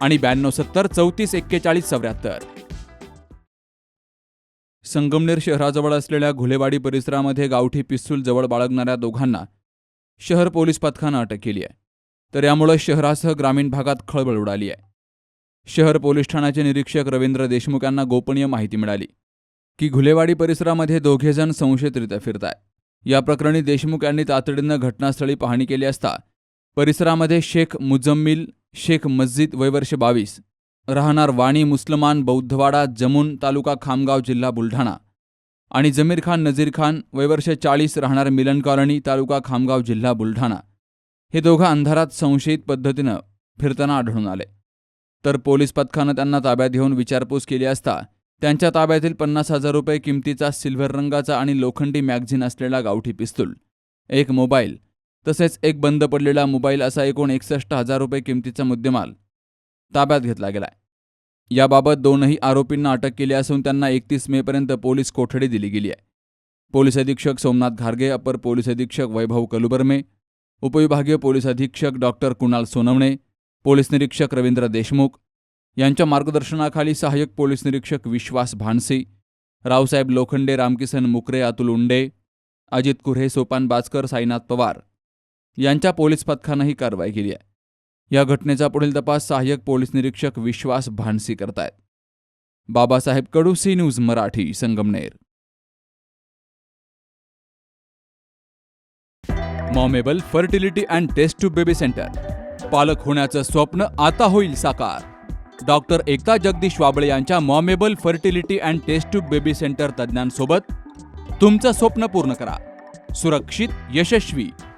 आणि ब्याण्णव सत्तर चौतीस एक्केचाळीस चौऱ्याहत्तर. संगमनेर शहराजवळ असलेल्या घुलेवाडी परिसरामध्ये गावठी पिस्तूल जवळ बाळगणाऱ्या दोघांना शहर पोलीस पथकानं अटक केली आहे. तर यामुळे शहरासह ग्रामीण भागात खळबळ उडाली आहे. शहर पोलीस ठाण्याचे निरीक्षक रवींद्र देशमुख यांना गोपनीय माहिती मिळाली की घुलेवाडी परिसरामध्ये दोघेजण संशयितरित्या फिरताय. या प्रकरणी देशमुख यांनी तातडीनं घटनास्थळी पाहणी केली असता परिसरामध्ये शेख मुजम्मिल शेख मस्जिद वयवर्ष बावीस. राहणार वाणी मुसलमान बौद्धवाडा जमून तालुका खामगाव जिल्हा बुलढाणा. आणि जमीर खान नजीर खान वयवर्ष चाळीस राहणार मिलन कॉलनी तालुका खामगाव जिल्हा बुलढाणा. हे दोघं अंधारात संशयित पद्धतीनं फिरताना आढळून आले. तर पोलीस पथकानं त्यांना ताब्यात घेऊन विचारपूस केली असता त्यांच्या ताब्यातील पन्नास हजार रुपये किमतीचा सिल्व्हर रंगाचा आणि लोखंडी मॅगझिन असलेला गावठी पिस्तूल एक मोबाईल तसेच एक बंद पडलेला मोबाईल असा एकूण एकसष्ट हजार रुपये किमतीचा मुद्देमाल ताब्यात घेतला गेलाय. याबाबत दोनही आरोपींना अटक केली असून त्यांना एकतीस मेपर्यंत पोलीस कोठडी दिली गेली आहे. पोलीस अधीक्षक सोमनाथ घारगे अपर पोलीस अधीक्षक वैभव कलुबर्मे उपविभागीय पोलीस अधीक्षक डॉक्टर कुणाल सोनवणे पोलीस निरीक्षक रवींद्र देशमुख यांच्या मार्गदर्शनाखाली सहाय्यक पोलीस निरीक्षक विश्वास भानसी रावसाहेब लोखंडे रामकिसन मुकरे अतुल उंडे अजित कुऱ्हे सोपान बाजकर साईनाथ पवार यांच्या पोलीस पथकानं ही कारवाई केली आहे. या घटनेचा पुढील तपास सहाय्यक पोलीस निरीक्षक विश्वास भानसी करतायत. Babasaheb Kadu C news Marathi Sangamner. Momable fertility and test tube baby centre. पालक होण्याचं स्वप्न आता होईल साकार. डॉक्टर एकता जगदीश वाबळे यांच्या Momable fertility and test tube baby centre तज्ज्ञांसोबत तुमचं स्वप्न पूर्ण करा. सुरक्षित यशस्वी